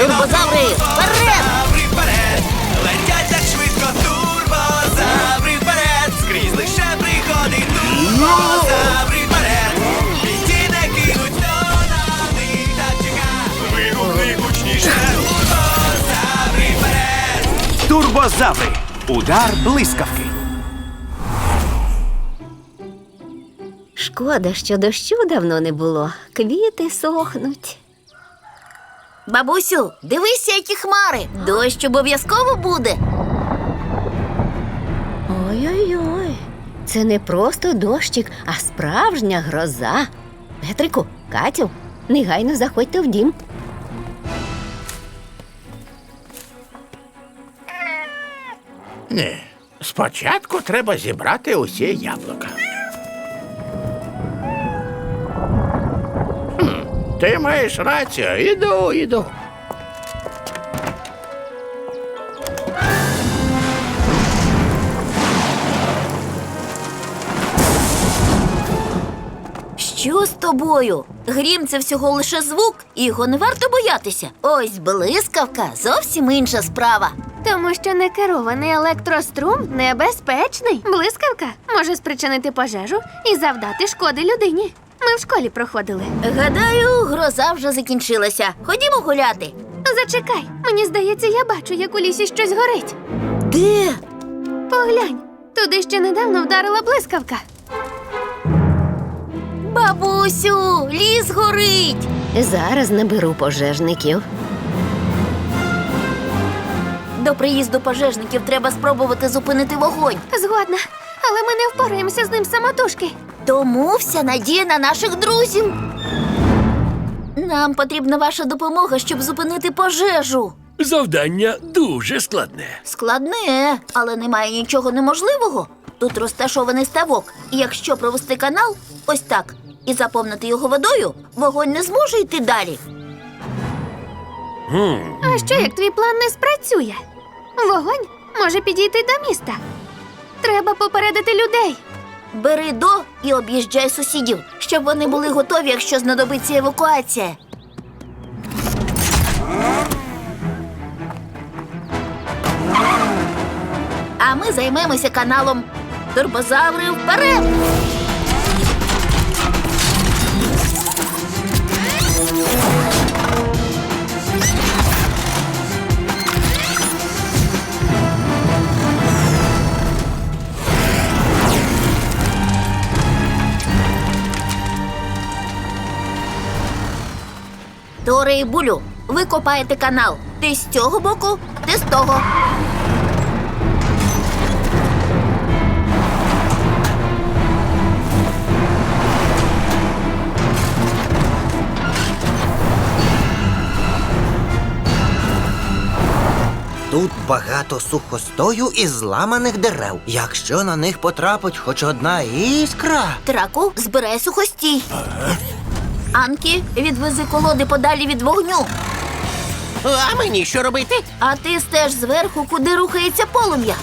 Турбозаври вперед! вперед! Летять так швидко, турбозаври вперед! Скрізь лише приходить турбозаври вперед! І ті не кинуть, хто на них так чека! Вигукни гучніше! Турбозаври вперед! Турбозаври! Удар блискавки! Шкода, що дощу давно не було. Квіти сохнуть. Бабусю, дивися, які хмари. Дощ обов'язково буде. Ой-ой-ой. Це не просто дощик, а справжня гроза. Петрику, Катю, негайно заходьте в дім. Ні. Спочатку треба зібрати усі яблука. Ти маєш рацію. Іду, іду. Що з тобою? Грім це всього лише звук, і його не варто боятися. Ось блискавка зовсім інша справа. Тому що некерований електрострум небезпечний. Блискавка може спричинити пожежу і завдати шкоди людині. Ми в школі проходили. Гадаю, гроза вже закінчилася. Ходімо гуляти. Зачекай, мені здається, я бачу, як у лісі щось горить. Де? Поглянь, туди ще недавно вдарила блискавка. Бабусю, ліс горить. Зараз наберу пожежників. До приїзду пожежників треба спробувати зупинити вогонь. Згодна, але ми не впораємося з ним самотужки. Тому вся надія на наших друзів. Нам потрібна ваша допомога, щоб зупинити пожежу. Завдання дуже складне. Складне, але немає нічого неможливого. Тут розташований ставок, і якщо провести канал ось так і заповнити його водою, вогонь не зможе йти далі. А що як твій план не спрацює? Вогонь може підійти до міста. Треба попередити людей. Бери до і об'їжджай сусідів, щоб вони були готові, якщо знадобиться евакуація. А ми займемося каналом. Турбозаври вперед! Торе і булю, ви копаєте канал. Ти з цього боку, ти з того. Тут багато сухостою і зламаних дерев. Якщо на них потрапить хоч одна іскра. Траку, збирай сухостій. Анкі, відвези колоди подалі від вогню. А мені що робити? А ти стеж зверху, куди рухається полум'я.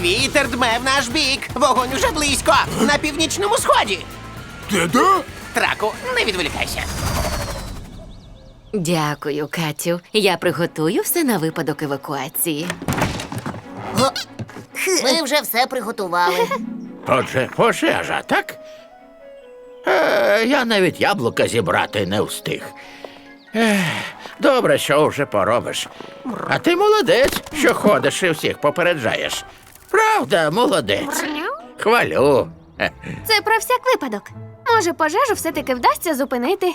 Вітер дме в наш бік. Вогонь уже близько. На північному сході. Де-де? Траку, не відволікайся. Дякую, Катю. Я приготую все на випадок евакуації. Ми вже все приготували. Отже, пожежа, так? Е, я навіть яблука зібрати не встиг. Ех, добре, що вже поробиш. А ти молодець, що ходиш і всіх попереджаєш. Правда, молодець. Хвалю. Це про всяк випадок. Може, пожежу все-таки вдасться зупинити.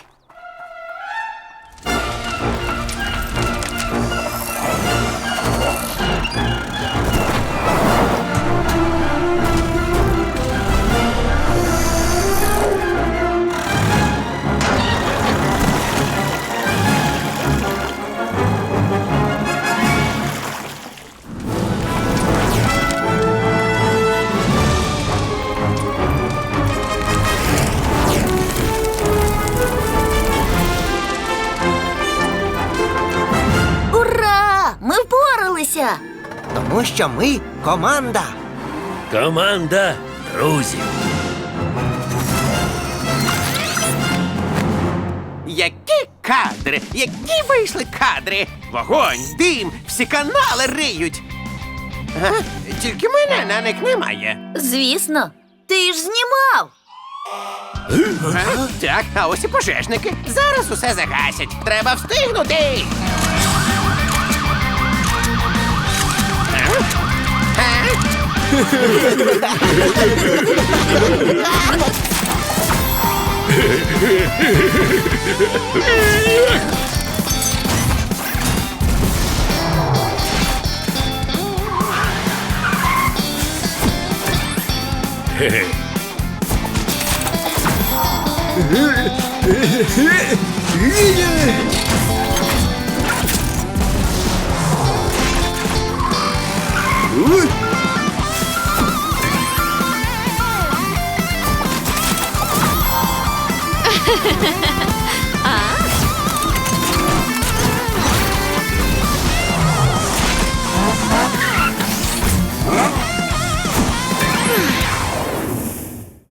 Тому що ми команда. Команда друзів. Які кадри, які вийшли кадри! Вогонь, дим, всі канали риють. А? Тільки мене на них немає. Звісно, ти ж знімав. А? Так, а ось і пожежники. Зараз усе загасять. Треба встигнути. Ooh! Ha ha ha!